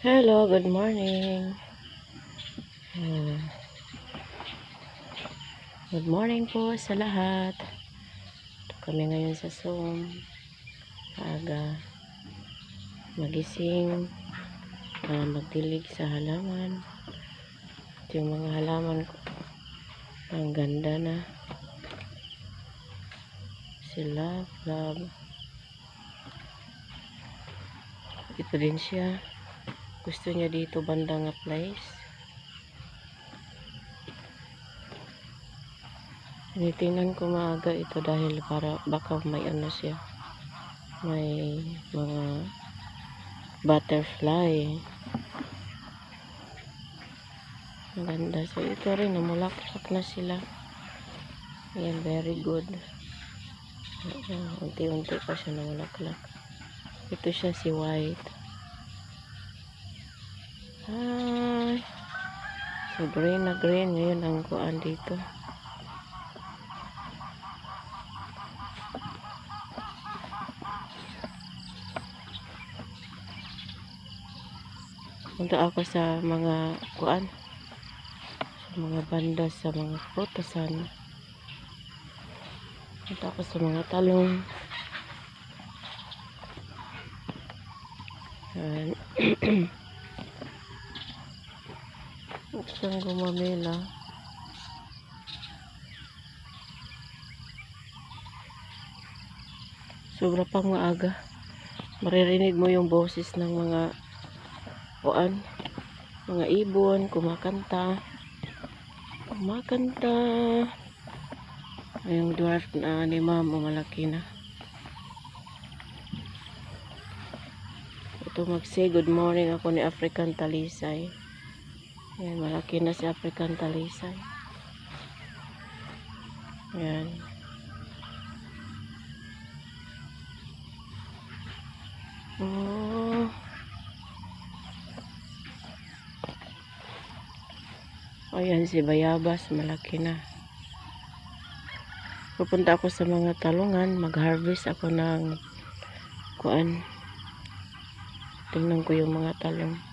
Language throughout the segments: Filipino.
Hello, good morning. Hmm. Good morning po sa lahat. Ito kami ngayon sa Zoom. Aga. Magising. Uh, magdilig sa halaman. Ito yung mga halaman ko. Ang ganda na. Sila, love. Ito din siya. Gusto niya dito banda nga place. Tinitingnan ko maaga ito dahil para baka may ano siya. May mga butterfly. Maganda. So ito rin, namulaklak na sila. Ayan, very good. Unti-unti pa siya namulaklak. Ito siya si white. Hi. So green na green ngayon ang kuan dito. Punta ako sa mga kuan sa mga banda sa mga prutasan. Punta ako sa mga talong. Ayan. Saan gumamela? Sobra pang maaga. Maririnig mo yung boses ng mga kuan, mga ibon, kumakanta. Kumakanta. Yung dwarf na ni ma'am, o malaki na. Ito mag-say good morning ako ni African Talisay. Ayan, malaki na si African Talisay. Ayan. Oh. Ayan si Bayabas, malaki na. Pupunta ako sa mga talungan, mag-harvest ako ng kuan. Tingnan ko yung mga talong.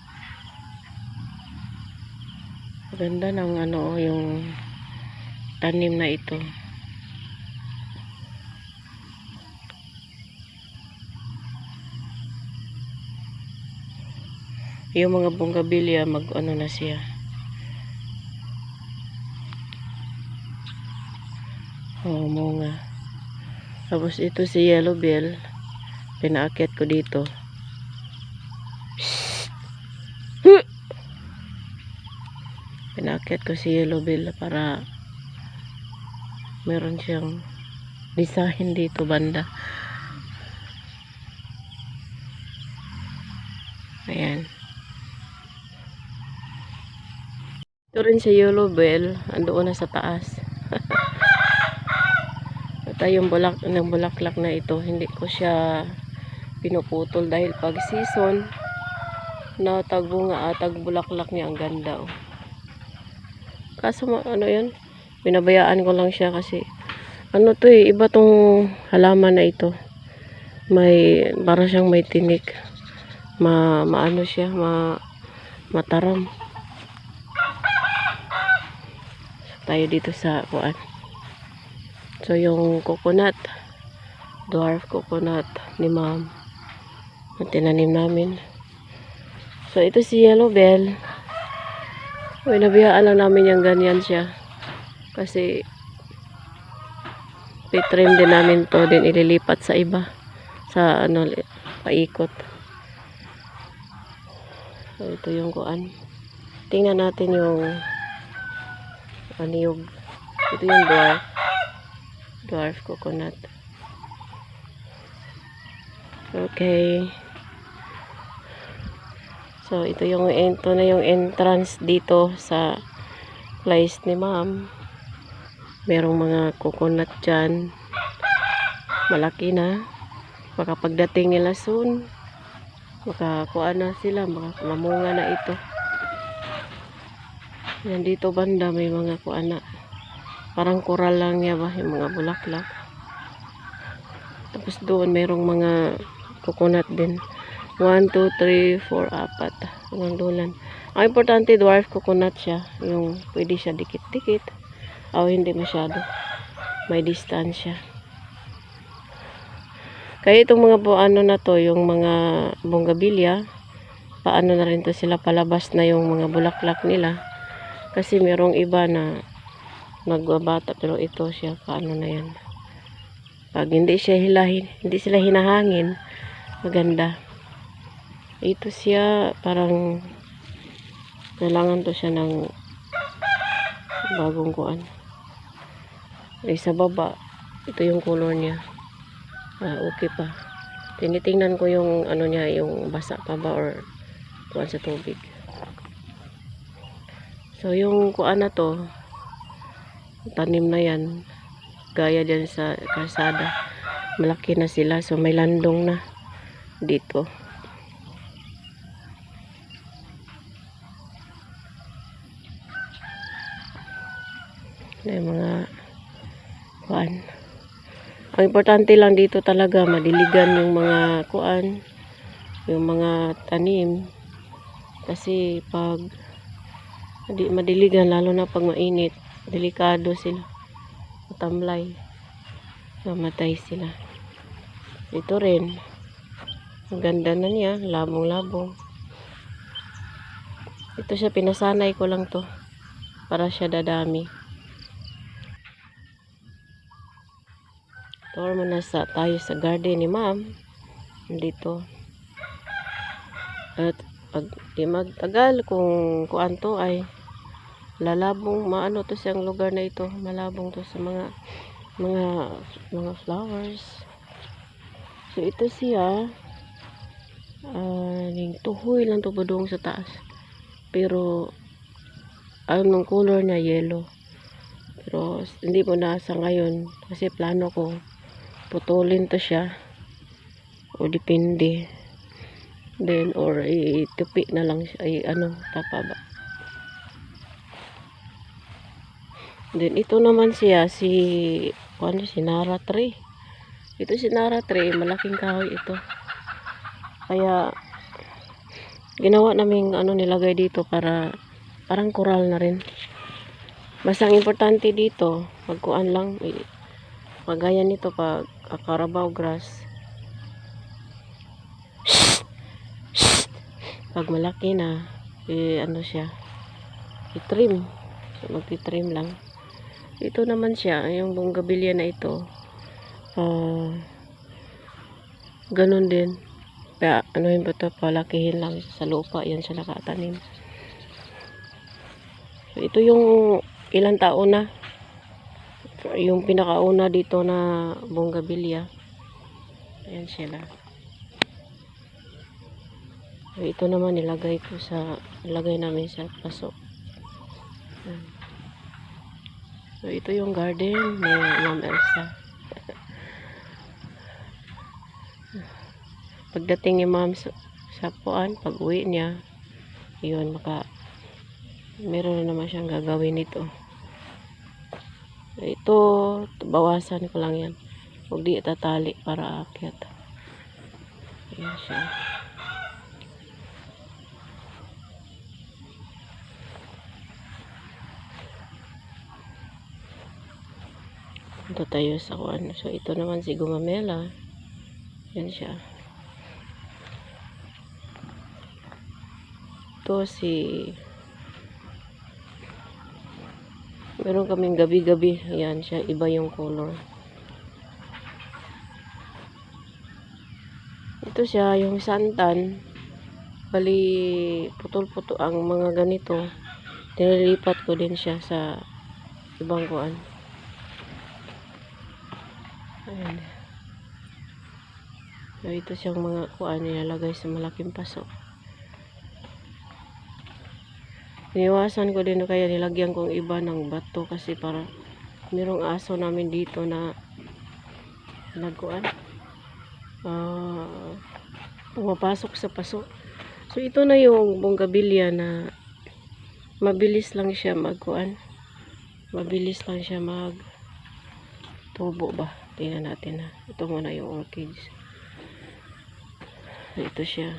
Ganda ng ano yung tanim na ito. Yung mga bonggabilya mag ano na siya. Oh, mga. Tapos ito si Yellow Bell. Pinaakyat ko dito. Pinaakyat ko si Yellow Bell para meron siyang design dito banda. Ayan. Ito rin si Yellow Bell. Andoon na sa taas. Ito yung bulak, ng bulaklak na ito. Hindi ko siya pinuputol dahil pag season na tagbunga at tagbulaklak niya ang ganda oh. Kaso ano yun, binabayaan ko lang siya kasi ano to eh, iba tong halaman na ito. May, para siyang may tinik. Ma, maano siya, ma, mataram. Tayo dito sa kuan. So yung coconut, dwarf coconut ni ma'am na tinanim namin. So ito si Yellow Bell. Uy, nabiyaan lang namin yung ganyan siya. Kasi pitrim din namin to din ililipat sa iba. Sa ano, paikot. So ito yung kuan. Tingnan natin yung yung ito yung dwarf. Dwarf coconut. Okay. So, ito yung ito na yung entrance dito sa place ni ma'am. Merong mga coconut dyan. Malaki na. Baka pagdating nila soon, makakuha na sila, maka mamunga na ito. Yan dito banda may mga kuana. Parang coral lang niya ba, yung mga bulaklak. Tapos doon mayroong mga coconut din. 1, 2, 3, 4, apat. Hanggang dulan. Ang importante, dwarf coconut siya. Yung pwede siya dikit-dikit. O hindi masyado. May distansya. Kaya itong mga po ano na to, yung mga bonggabilya, paano na rin to sila palabas na yung mga bulaklak nila. Kasi merong iba na nagbabata pero ito siya paano na yan. Pag hindi siya hilahin, hindi sila hinahangin, maganda. Ito siya parang kailangan to siya ng bagong kuan. Eh, sa baba, ito yung color niya. Ah, okay pa. Tinitingnan ko yung ano niya, yung basa pa ba or kuan sa tubig. So, yung kuan na to, tanim na yan, gaya dyan sa kalsada. Malaki na sila, so may landong na dito. Na yung mga kuan. Ang importante lang dito talaga, madiligan yung mga kuan, yung mga tanim. Kasi pag di madiligan, lalo na pag mainit, delikado sila. Matamlay. Mamatay sila. Ito rin. Ang ganda na niya, labong-labong. Ito siya, pinasanay ko lang to. Para siya dadami. Tour muna sa tayo sa garden ni ma'am. Dito. At pag di magtagal kung kuan to ay lalabong maano to siyang lugar na ito. Malabong to sa mga mga mga flowers. So ito siya. Ah ning tuhoy lang to badong sa taas. Pero ang ng color na yellow. Pero hindi mo na sa ngayon. Kasi plano ko putulin to siya. O depende. Then or itupi na lang ay ano tapa then ito naman siya si ano si Nara tree. Ito si Nara tree malaking kahoy ito. Kaya ginawa namin ano nilagay dito para parang coral na rin. Basta ang importante dito magkuan lang eh, magaya nito pag ah, Carabao grass. Pag malaki na eh, ano siya i-trim. So, magti-trim lang. Ito naman siya yung bonggabilya na ito ah ganun din. Kaya yun ba ito palakihin lang sa lupa yan siya nakatanim. So, ito yung ilang taon na yung pinakauna dito na bonggabilya ayan sila ito naman nilagay ko sa nilagay namin sa paso. So ito yung garden ni Ma'am Elsa. Pagdating ni Ma'am sa, sa puan, pag uwi niya, yun, maka meron na naman siyang gagawin nito. Ito, bawasan ko lang yan. Huwag di itatali para akyat. Ayan siya. Ito tayo sa kuan. So, ito naman si Gumamela. Yan siya. Ito si... Meron kaming gabi-gabi. Yan siya. Iba yung color. Ito siya, yung santan. Bali, putol-putol ang mga ganito. Tinilipat ko din siya sa ibang kuan. Ayan. So, ito siyang mga kuan nilalagay sa malaking paso. Iniwasan ko din kaya nilagyan kong iba ng bato kasi para merong aso namin dito na nagkuan. Ah, pumapasok sa paso. So ito na yung bonggabilya na mabilis lang siya magkuan. Mabilis lang siya mag tubo ba. Tingnan natin na. Ito muna yung orchids. Ito siya.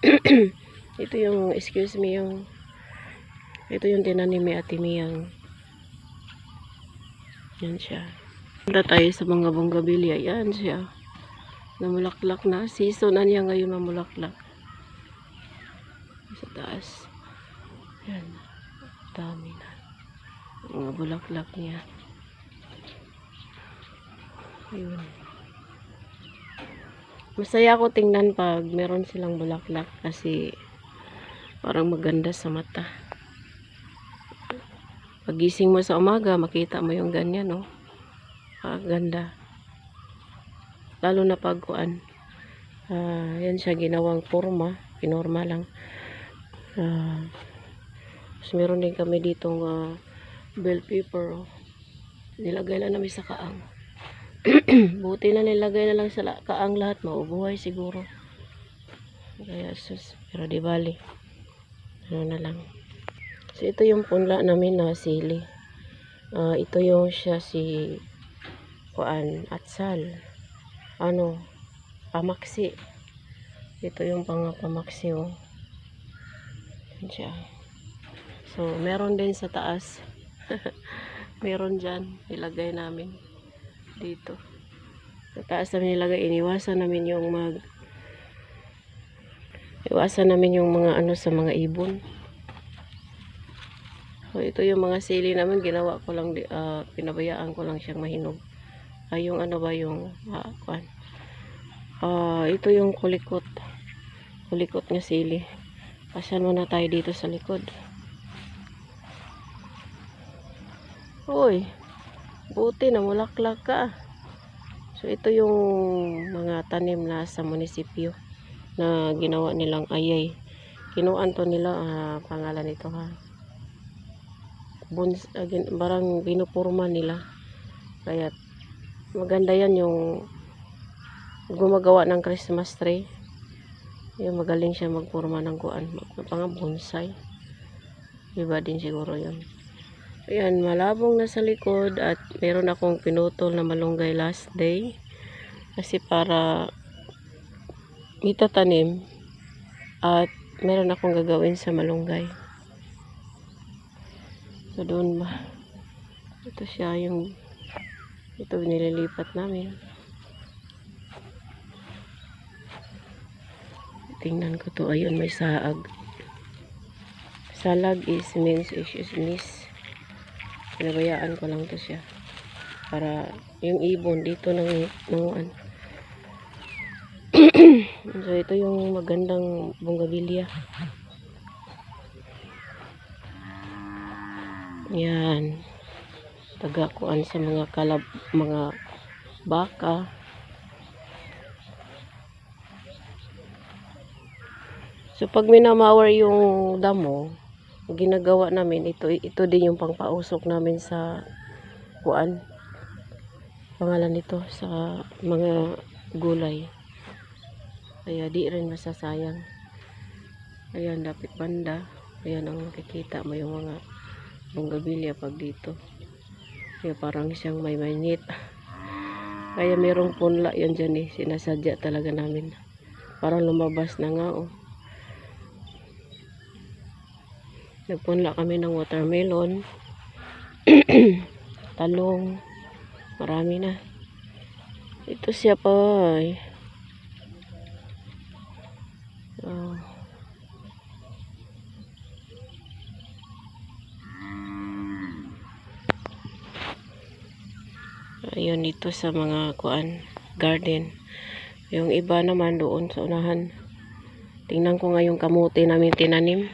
ito yung, excuse me, yung ito yung tinanim ni Ate Miyang. Yan siya. Punta tayo sa mga bonggabilya. Yan siya. Namulaklak na. Season na niya ngayon mamulaklak. Sa taas. Yan. Dami na. Mga bulaklak niya. Ayun. Masaya ako tingnan pag meron silang bulaklak kasi parang maganda sa mata. Pagising mo sa umaga, makita mo yung ganyan, no? Ah, ganda. Lalo na pagkuan. Ah, yan siya ginawang forma. Pinorma lang. Ah, tapos meron din kami ditong ah, bell pepper. Oh. Nilagay lang namin sa kaang. Buti na nilagay na lang sa kaang lahat. Maubuhay siguro. Kaya sus. Pero di bali. Ano na lang. So, ito yung punla namin na sili. Ah, ito yung siya si kuan atsal. Ano? Pamaksi. Ito yung pang pamaksi oh. Siya. So, meron din sa taas. meron dyan. Nilagay namin. Dito. Sa taas namin nilagay. Iniwasan namin yung mag iwasan namin yung mga ano sa mga ibon. So, ito yung mga sili namin, ginawa ko lang, ah, pinabayaan ko lang siyang mahinog. Ay, yung ano ba yung, ah, kwan. Ah, ito yung kulikot. Kulikot nga sili. Pasyan muna tayo dito sa likod. Uy, buti na mulaklak ka. So, ito yung mga tanim na sa munisipyo na ginawa nilang ayay. Kinuan to nila, ah, pangalan nito ha buns, again, barang binupurma nila. Kaya maganda yan yung gumagawa ng Christmas tree. Yung magaling siya magpurma ng kuan, pang bonsai. Iba din siguro yun. Ayan, malabong na sa likod at meron akong pinutol na malunggay last day. Kasi para itatanim at meron akong gagawin sa malunggay. So doon ba? Ito siya yung ito nililipat namin. Tingnan ko to. Ayun, may saag. Salag is means is, is miss. Pinabayaan ko lang to siya. Para yung ibon dito ng nanguan. so ito yung magandang bonggabilya. Yan. Tagakuan sa mga kalab, mga baka. So pag minamawar yung damo, ginagawa namin ito ito din yung pangpausok namin sa kuan. Pangalan nito sa mga gulay. Kaya di rin masasayang. Ayan, dapat banda. Ayan ang makikita mo yung mga bonggabilya pag dito. Kaya parang siyang may mainit. Kaya merong punla yan dyan eh. Sinasadya talaga namin. Parang lumabas na nga oh. Nagpunla kami ng watermelon. Talong. Marami na. Ito siya pa eh. Oh. Ayun dito sa mga kuan garden. Yung iba naman doon sa unahan. Tingnan ko nga yung kamote namin tinanim.